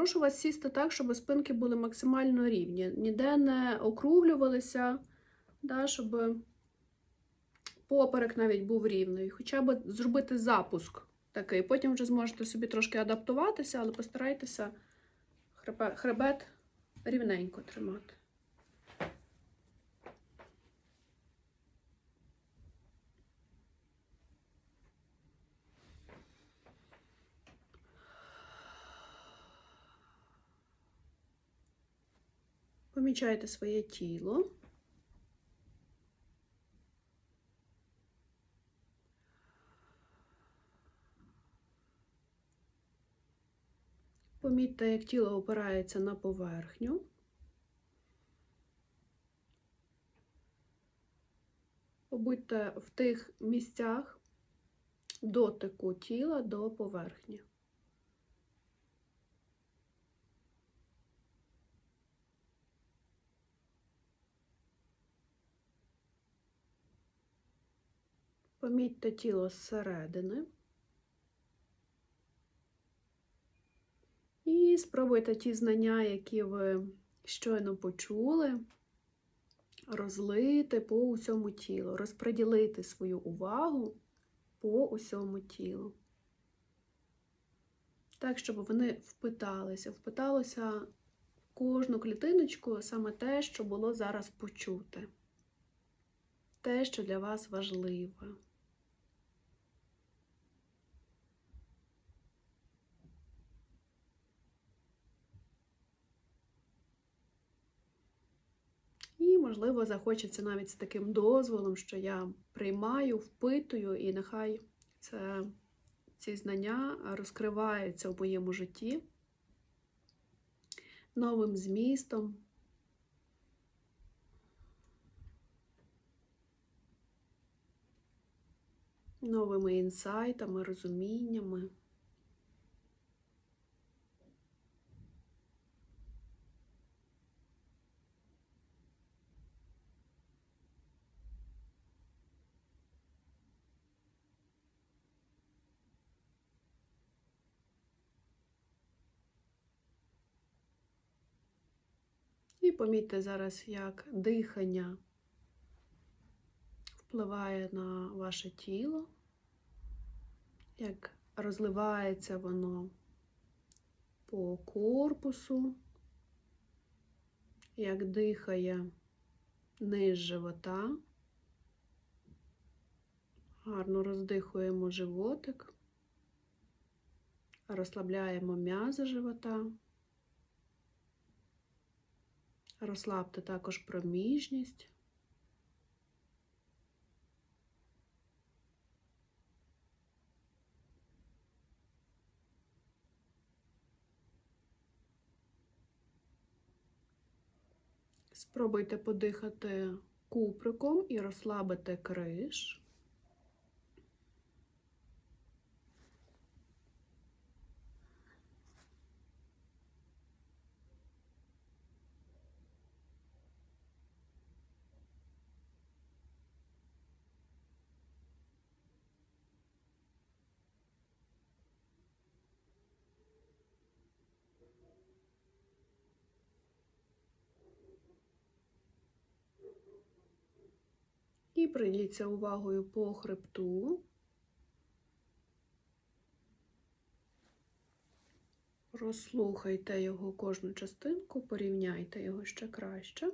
Прошу вас сісти так, щоб спинки були максимально рівні. Ніде не округлювалися, да, щоб поперек навіть був рівний. Хоча б зробити запуск такий. Потім вже зможете собі трошки адаптуватися, але постарайтеся хребет, рівненько тримати. Помічайте своє тіло. Помітьте, як тіло опирається на поверхню. Побудьте в тих місцях дотику тіла до поверхні. Помітьте тіло зсередини. І спробуйте ті знання, які ви щойно почули, розлити по усьому тілу, розподілити свою увагу по усьому тілу. Так, щоб вони впиталися, впиталося в кожну клітиночку саме те, що було зараз почуте, те, що для вас важливе. І, можливо, захочеться навіть з таким дозволом, що я приймаю, впитую, і нехай це, ці знання розкриваються в моєму житті новим змістом. Новими інсайтами, розуміннями. І помітьте зараз, як дихання впливає на ваше тіло, як розливається воно по корпусу, як дихає низ живота. Гарно роздихуємо животик, розслабляємо м'язи живота. Розслабте також проміжність. Спробуйте подихати куприком і розслабити криш. І прийдіться увагою по хребту. Розслухайте його кожну частинку, порівняйте його ще краще.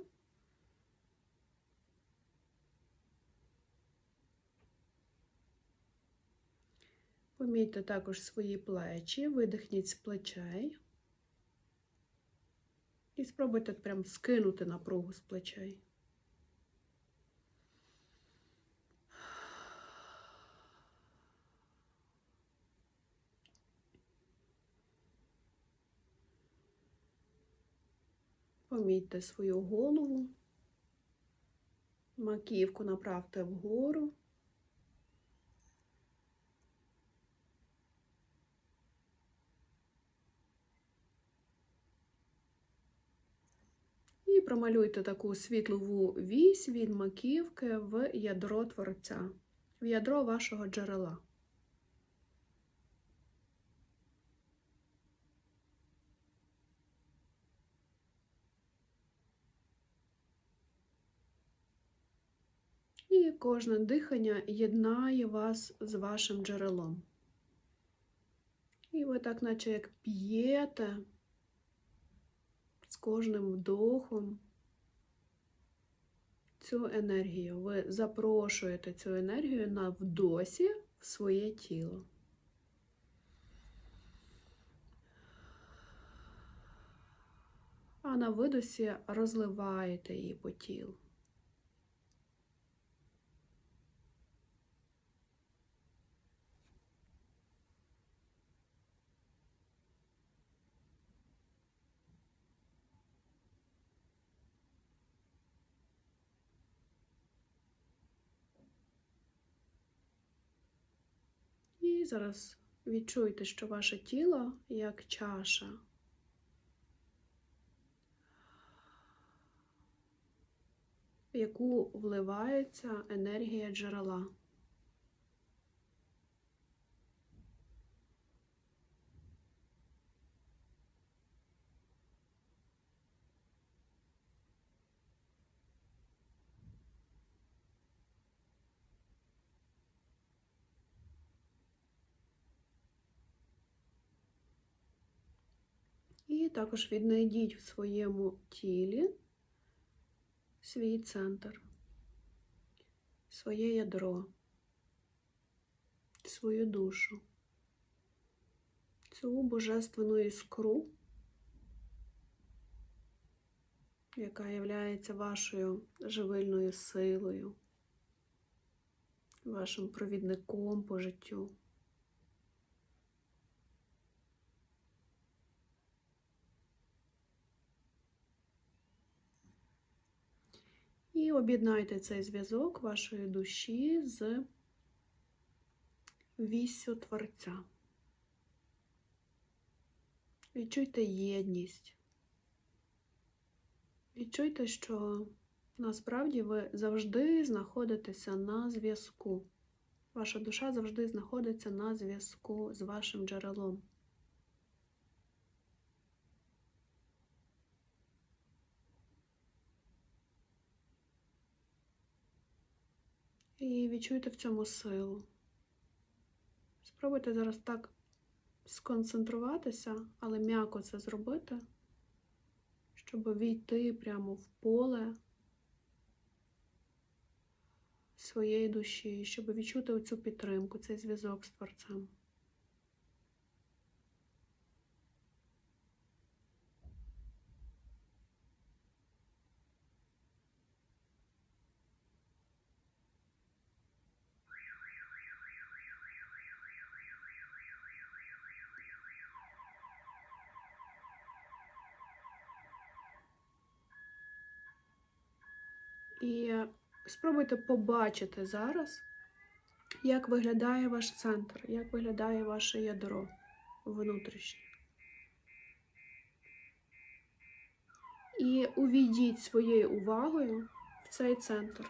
Помітьте також свої плечі, видихніть з плечей. І спробуйте прям скинути напругу з плечей. Помітьте свою голову, маківку направте вгору. І промалюйте таку світлову вісь від маківки в ядро творця, в ядро вашого джерела. І кожне дихання єднає вас з вашим джерелом. І ви так, наче як п'єте з кожним вдохом цю енергію. Ви запрошуєте цю енергію на вдосі в своє тіло. А на видосі розливаєте її по тілу. І зараз відчуйте, що ваше тіло як чаша. в яку вливається енергія джерела. І також віднайдіть в своєму тілі свій центр, своє ядро, свою душу, цю божественну іскру, яка є вашою живильною силою, вашим провідником по життю. І об'єднайте цей зв'язок вашої душі з віссю Творця. Відчуйте єдність. Відчуйте, що насправді ви завжди знаходитеся на зв'язку. Ваша душа завжди знаходиться на зв'язку з вашим джерелом. І відчуйте в цьому силу. Спробуйте зараз так сконцентруватися, але м'яко це зробити, щоб війти прямо в поле своєї душі, щоб відчути оцю підтримку, цей зв'язок з творцем. І спробуйте побачити зараз, як виглядає ваш центр, як виглядає ваше ядро внутрішнє. І увійдіть своєю увагою в цей центр.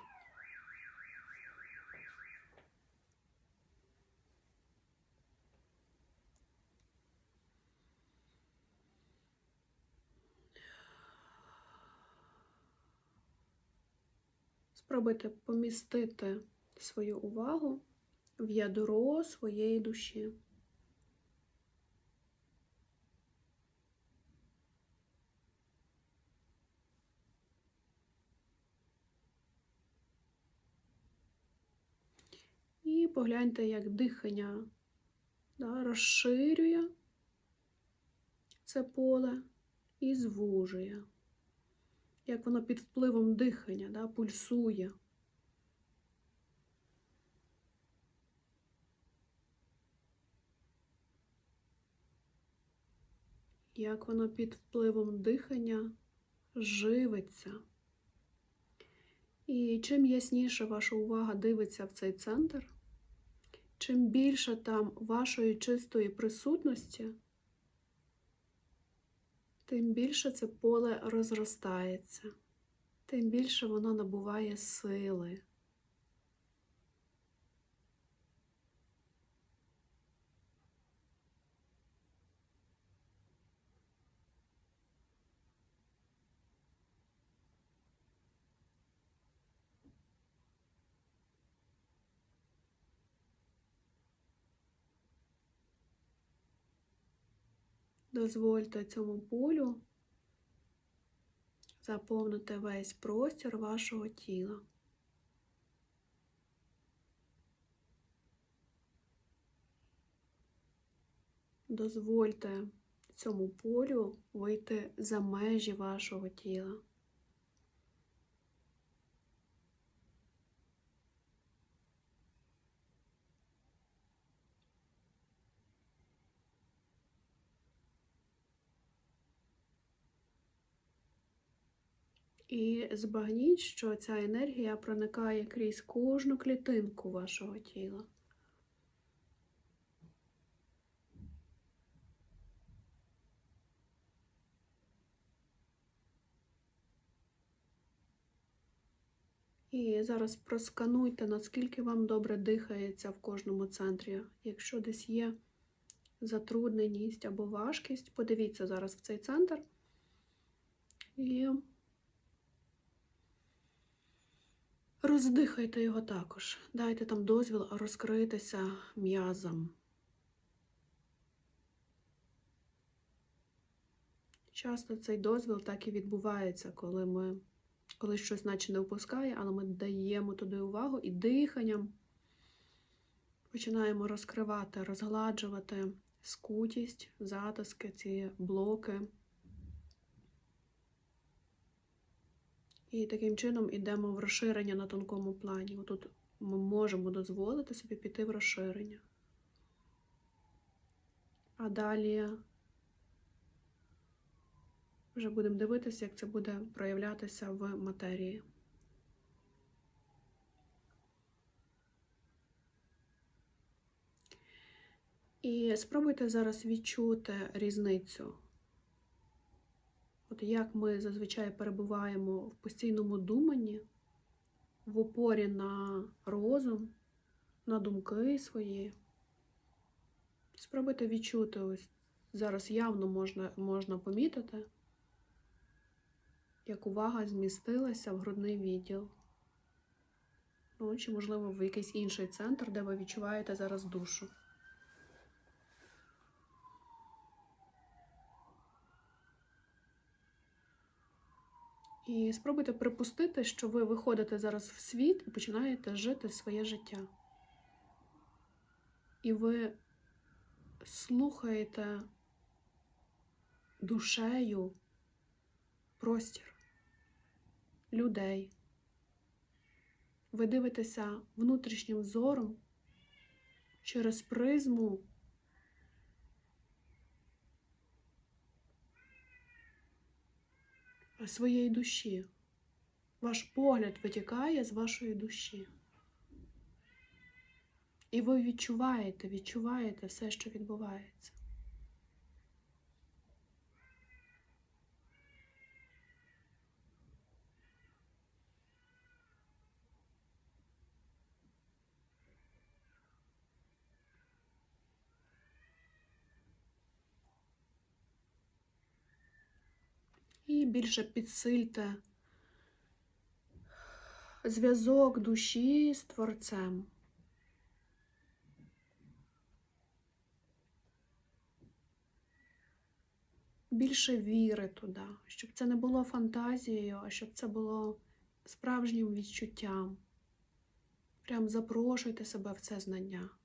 Спробуйте помістити свою увагу в ядро своєї душі. І погляньте, як дихання да, розширює це поле і звужує як воно під впливом дихання, да, пульсує. Як воно під впливом дихання живиться. І чим ясніше ваша увага дивиться в цей центр, чим більше там вашої чистої присутності, тим більше це поле розростається, тим більше воно набуває сили. Дозвольте цьому полю заповнити весь простір вашого тіла. Дозвольте цьому полю вийти за межі вашого тіла. І збагніть, що ця енергія проникає крізь кожну клітинку вашого тіла. І зараз проскануйте, наскільки вам добре дихається в кожному центрі. Якщо десь є затрудненість або важкість, подивіться зараз в цей центр і роздихайте його також. Дайте там дозвіл розкритися м'язом. Часто цей дозвіл так і відбувається, коли ми коли щось наче не впускає, але ми даємо туди увагу і диханням починаємо розкривати, розгладжувати скутість, затиски, ці блоки. І таким чином йдемо в розширення на тонкому плані. Отут ми можемо дозволити собі піти в розширення. А далі вже будемо дивитися, як це буде проявлятися в матерії. І спробуйте зараз відчути різницю. От як ми зазвичай перебуваємо в постійному думанні, в опорі на розум, на думки свої. Спробуйте відчути ось зараз явно можна, можна помітити як увага змістилася в грудний відділ. Ну, чи, можливо, в якийсь інший центр, де ви відчуваєте зараз душу. І спробуйте припустити, що ви виходите зараз в світ і починаєте жити своє життя. І ви слухаєте душею простір людей. Ви дивитеся внутрішнім зором через призму своєї душі. Ваш погляд витікає з вашої душі. І ви відчуваєте, відчуваєте все, що відбувається. І більше підсильте зв'язок душі з творцем. Більше віри туди, щоб це не було фантазією, а щоб це було справжнім відчуттям. Прям запрошуйте себе в це знання.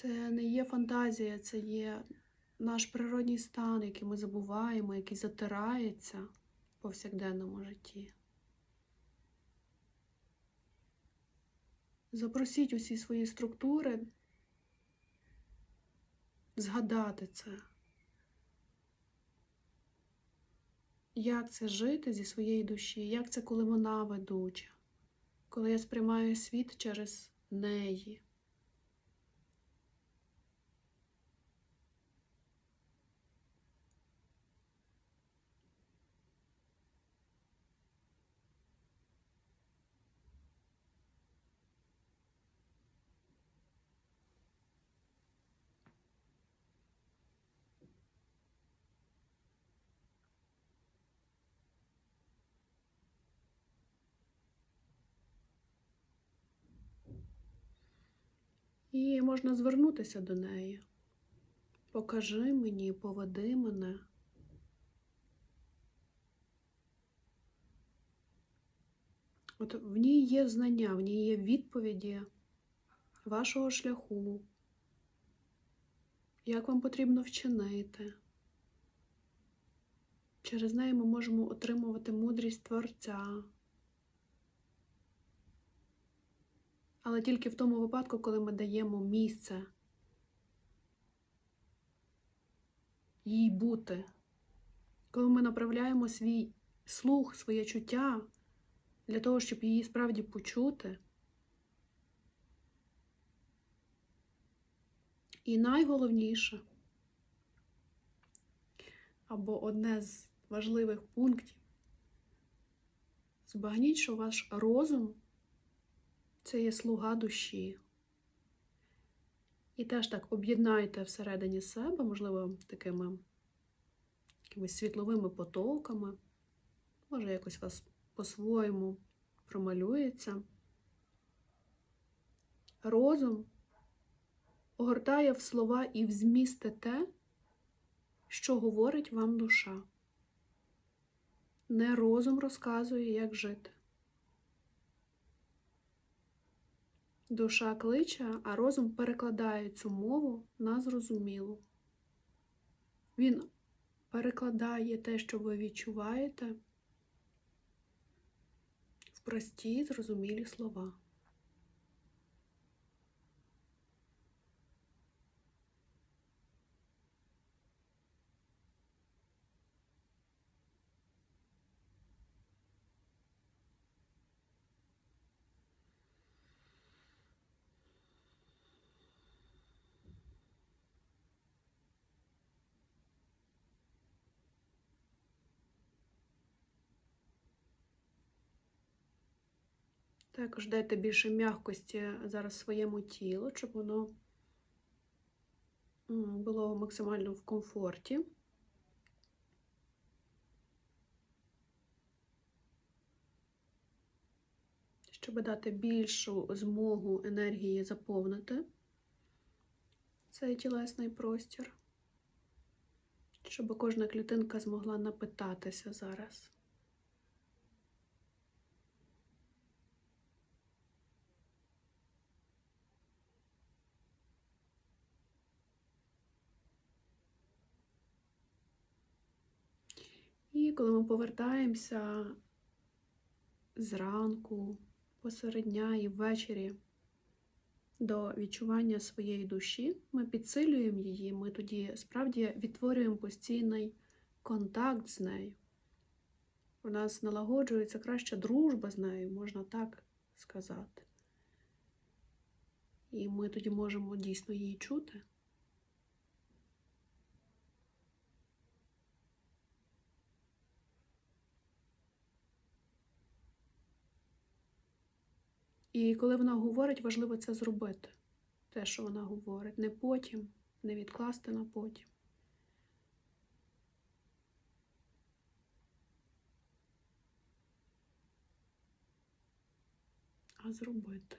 Це не є фантазія, це є наш природній стан, який ми забуваємо, який затирається в повсякденному житті. Запросіть усі свої структури згадати це. Як це жити зі своєї душі? Як це, коли вона ведуча, коли я сприймаю світ через неї? І можна звернутися до неї. Покажи мені, поведи мене. От в ній є знання, в ній є відповіді вашого шляху, як вам потрібно вчинити. Через неї ми можемо отримувати мудрість Творця. Але тільки в тому випадку, коли ми даємо місце їй бути, коли ми направляємо свій слух, своє чуття для того, щоб її справді почути. І найголовніше, або одне з важливих пунктів, збагніть, що ваш розум це є слуга душі. І теж так об'єднайте всередині себе, можливо, такими якимись світловими потоками, може, якось вас по-своєму промалюється. Розум огортає в слова і в змісти те, що говорить вам душа. Не розум розказує, як жити. Душа кличе, а розум перекладає цю мову на зрозумілу. Він перекладає те, що ви відчуваєте, в прості, зрозумілі слова. Також дайте більше м'якості зараз своєму тілу, щоб воно було максимально в комфорті. Щоб дати більшу змогу енергії заповнити цей тілесний простір, щоб кожна клітинка змогла напитатися зараз. Коли ми повертаємося зранку, посеред дня і ввечері до відчування своєї душі, ми підсилюємо її, ми тоді справді відтворюємо постійний контакт з нею. У нас налагоджується краща дружба з нею, можна так сказати. І ми тоді можемо дійсно її чути. І коли вона говорить, важливо це зробити. Те, що вона говорить, не потім, не відкласти на потім. А зробити.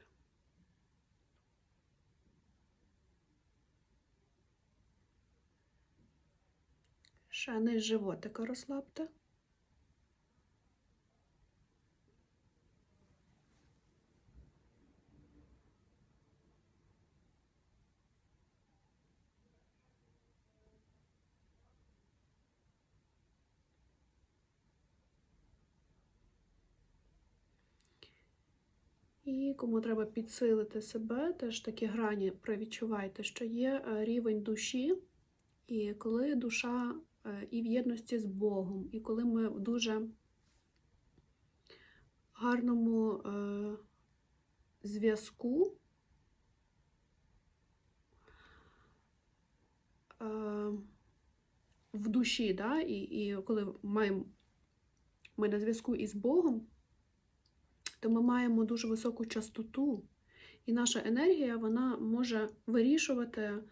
Ще низ животика розслабте. І кому треба підсилити себе, теж такі грані провідчувайте, що є е, рівень душі, і коли душа е, і в єдності з Богом, і коли ми в дуже гарному е, зв'язку, в душі, да, і, і коли маємо ми на зв'язку із Богом то ми маємо дуже високу частоту, і наша енергія вона може вирішувати е,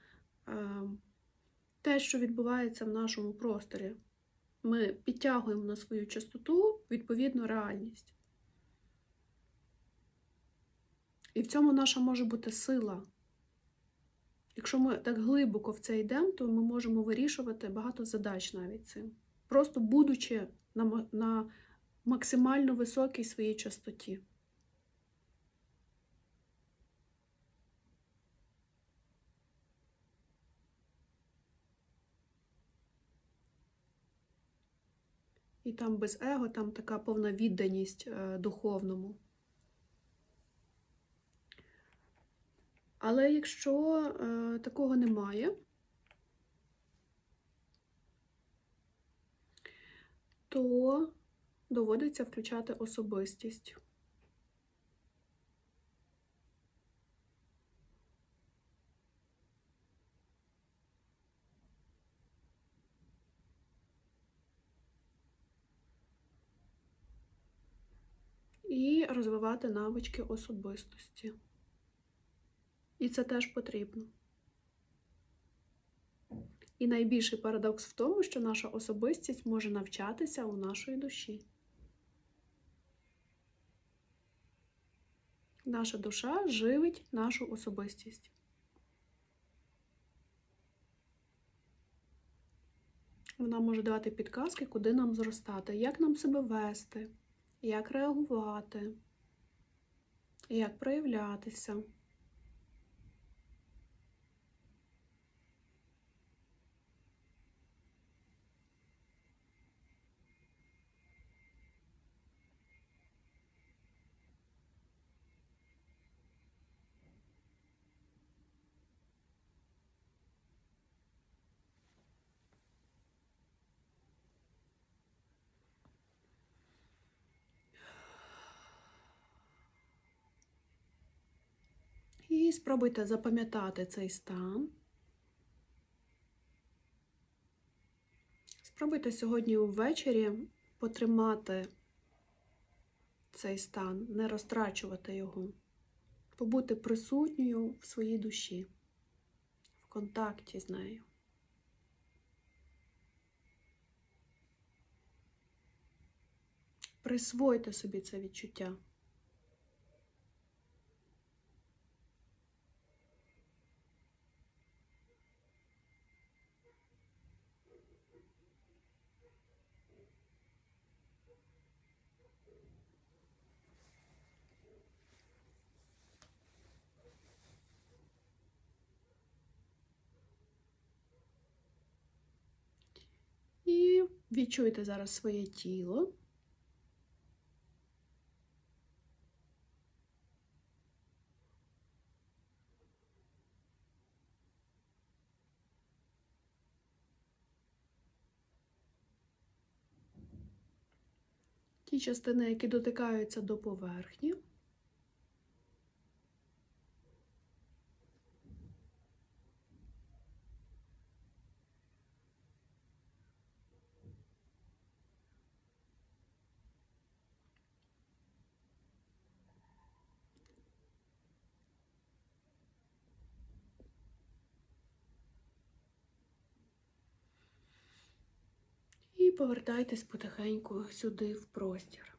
те, що відбувається в нашому просторі. Ми підтягуємо на свою частоту відповідну реальність. І в цьому наша може бути сила. Якщо ми так глибоко в це йдемо, то ми можемо вирішувати багато задач навіть цим. Просто будучи на, на максимально високій своїй частоті. І там без его, там така повна відданість е, духовному. Але якщо е, такого немає, то доводиться включати особистість. І розвивати навички особистості. І це теж потрібно. І найбільший парадокс в тому, що наша особистість може навчатися у нашої душі. Наша душа живить нашу особистість. Вона може давати підказки, куди нам зростати, як нам себе вести, як реагувати, як проявлятися. І спробуйте запам'ятати цей стан. Спробуйте сьогодні ввечері потримати цей стан, не розтрачувати його, побути присутньою в своїй душі, в контакті з нею. Присвойте собі це відчуття. І відчуйте зараз своє тіло. Ті частини, які дотикаються до поверхні. І повертайтесь потихеньку сюди в простір.